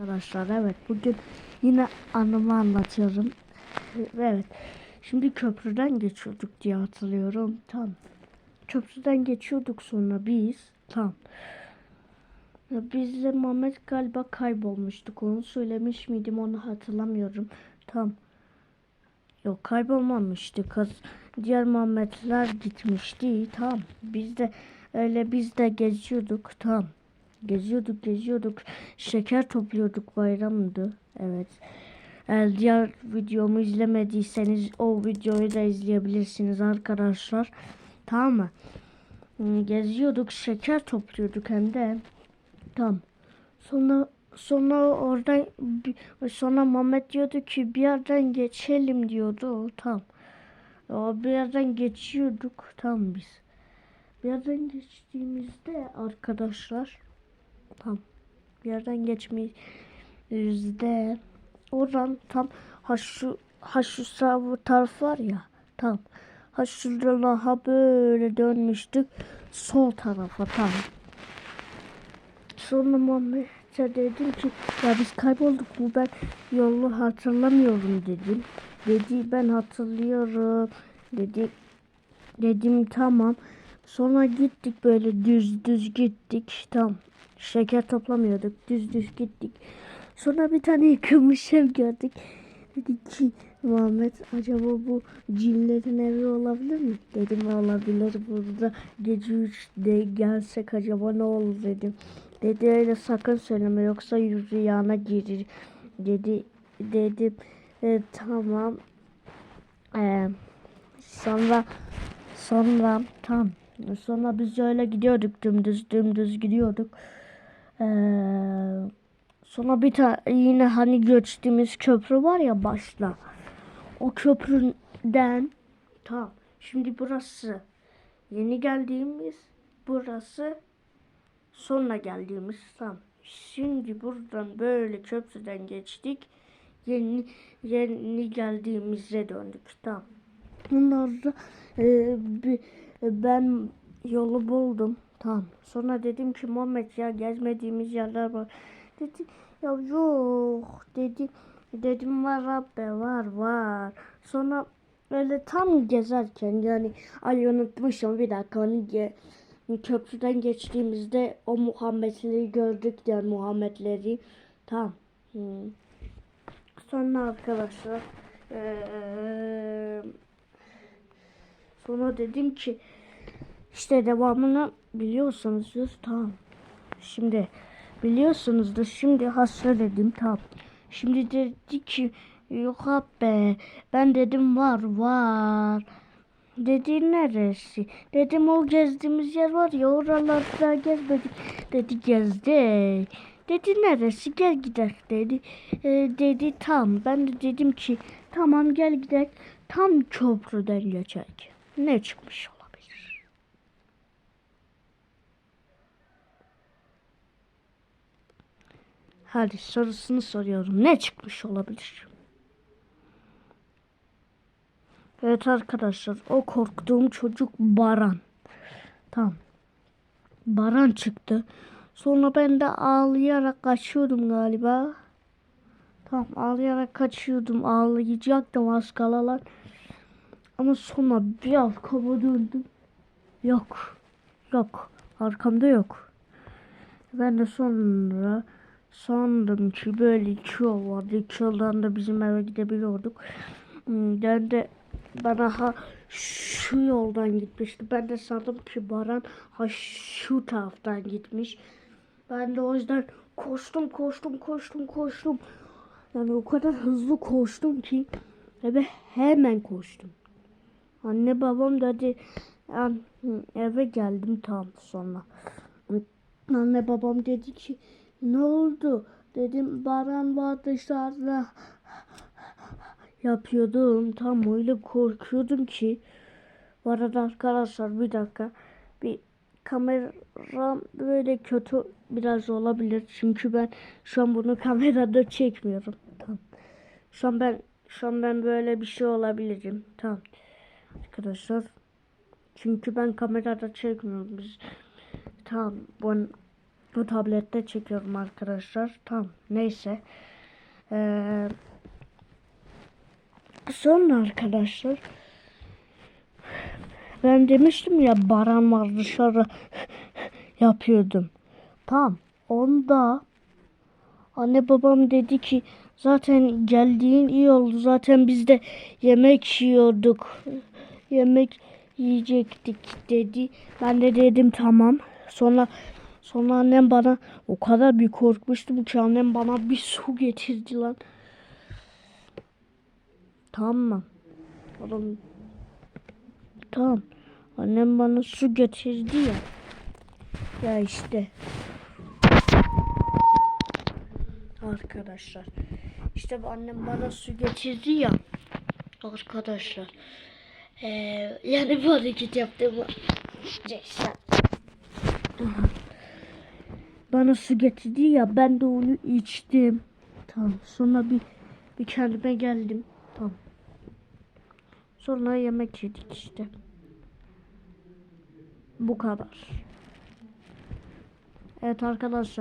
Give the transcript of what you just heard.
Arkadaşlar evet bugün yine anımı anlatıyorum. Evet. Şimdi köprüden geçiyorduk diye hatırlıyorum. Tam. Köprüden geçiyorduk sonra biz. Tam. Biz de Muhammed galiba kaybolmuştuk. Onu söylemiş miydim onu hatırlamıyorum. Tam. Yok kaybolmamıştık. Az- Diğer Muhammedler gitmişti. Tam. Biz de öyle biz de geziyorduk. Tam. Geziyorduk geziyorduk. Şeker topluyorduk bayramdı. Evet. Eğer diğer videomu izlemediyseniz o videoyu da izleyebilirsiniz arkadaşlar. Tamam mı? Hmm, Geziyorduk şeker topluyorduk hem de. Tamam. Sonra sonra oradan sonra Mehmet diyordu ki bir yerden geçelim diyordu. Tamam. O bir yerden geçiyorduk. Tamam biz. Bir yerden geçtiğimizde arkadaşlar tam bir yerden geçtiğimizde oradan tam ha şu ha şu sağ bu taraf var ya tam ha şuradan ha böyle dönmüştük sol tarafa tam. Sonra Muhammed'e dedim ki ya biz kaybolduk mu ben yolu hatırlamıyorum dedim. Dedi ben hatırlıyorum dedi. Dedim tamam. Sonra gittik böyle düz düz gittik. Tam şeker toplamıyorduk. Düz düz gittik. Sonra bir tane yıkılmış ev gördük. Dedik ki Muhammed acaba bu cinlerin evi olabilir mi? Dedim olabilir burada gece üçte gelsek acaba ne olur dedim. Dedi öyle sakın söyleme yoksa rüyana girir. Dedi dedim "E, tamam. E, sonra sonra tam sonra biz öyle gidiyorduk dümdüz dümdüz gidiyorduk. Ee, sonra bir tane yine hani geçtiğimiz köprü var ya başta. O köprüden tam şimdi burası yeni geldiğimiz burası sonra geldiğimiz tam. Şimdi buradan böyle köprüden geçtik. Yeni yeni geldiğimize döndük tam. Da e, bir, ben yolu buldum. Tamam. Sonra dedim ki Muhammed ya gezmediğimiz yerler var. Dedi ya yok dedi. Dedim var abi var var. Sonra öyle tam gezerken yani ay unutmuşum bir dakika onu ge- köprüden geçtiğimizde o Muhammedleri gördük diğer Muhammedleri. Tamam. Hmm. Sonra arkadaşlar eee Sonra dedim ki işte devamını biliyorsunuzdur tamam. Şimdi biliyorsunuzdur şimdi ha söyledim tamam. Şimdi dedi ki yok abi ben dedim var var. Dedi neresi? Dedim o gezdiğimiz yer var ya oralarda gezmedik. Dedi gezdik. Dedi neresi gel gidelim dedi. E, dedi tam ben de dedim ki tamam gel gidelim. Tam köprüden geçerken ne çıkmış olabilir? Hadi sorusunu soruyorum. Ne çıkmış olabilir? Evet arkadaşlar o korktuğum çocuk Baran. Tamam. Baran çıktı. Sonra ben de ağlayarak kaçıyordum galiba. Tamam ağlayarak kaçıyordum. Ağlayacaktım az kala lan. Ama sonra bir arkama döndüm. Yok. Yok. Arkamda yok. Ben de sonra sandım ki böyle yol vardı. Yoldan da bizim eve gidebiliyorduk. Hmm, Ben de bana ha şu yoldan gitmişti. Ben de sandım ki Baran ha şu taraftan gitmiş. Ben de o yüzden koştum koştum koştum koştum. Yani o kadar hızlı koştum ki ve hemen koştum. Anne babam dedi "An- eve geldim tam sonra. Anne babam dedi ki ne oldu? Dedim Baran var dışarıda yapıyordum. Tam öyle korkuyordum ki. Bu arada arkadaşlar bir dakika. Bir kameram böyle kötü biraz olabilir. Çünkü ben şu an bunu kamerada çekmiyorum. Tamam. Şu an ben şu an ben böyle bir şey olabilirim. Tamam. Arkadaşlar. Çünkü ben kamerada çekmiyorum. Biz tamam. Ben Bu tablette çekiyorum arkadaşlar. Tamam neyse. Ee, sonra arkadaşlar ben demiştim ya Baran var dışarı yapıyordum. Tamam. Onda anne babam dedi ki zaten geldiğin iyi oldu. Zaten biz de yemek yiyorduk. Yemek yiyecektik dedi. Ben de dedim tamam. Sonra sonra annem bana o kadar bir korkmuştum ki annem bana bir su getirdi lan. Tamam mı? Oğlum Tamam. Annem bana su getirdi ya. Ya işte. Arkadaşlar. İşte annem bana su getirdi ya. Arkadaşlar. Ee, yani bu hareket yaptığımı. Bana su getirdi ya ben de onu içtim. Tamam. Sonra bir bir kendime geldim. Tamam. Sonra yemek yedik işte. Bu kadar. Evet arkadaşlar.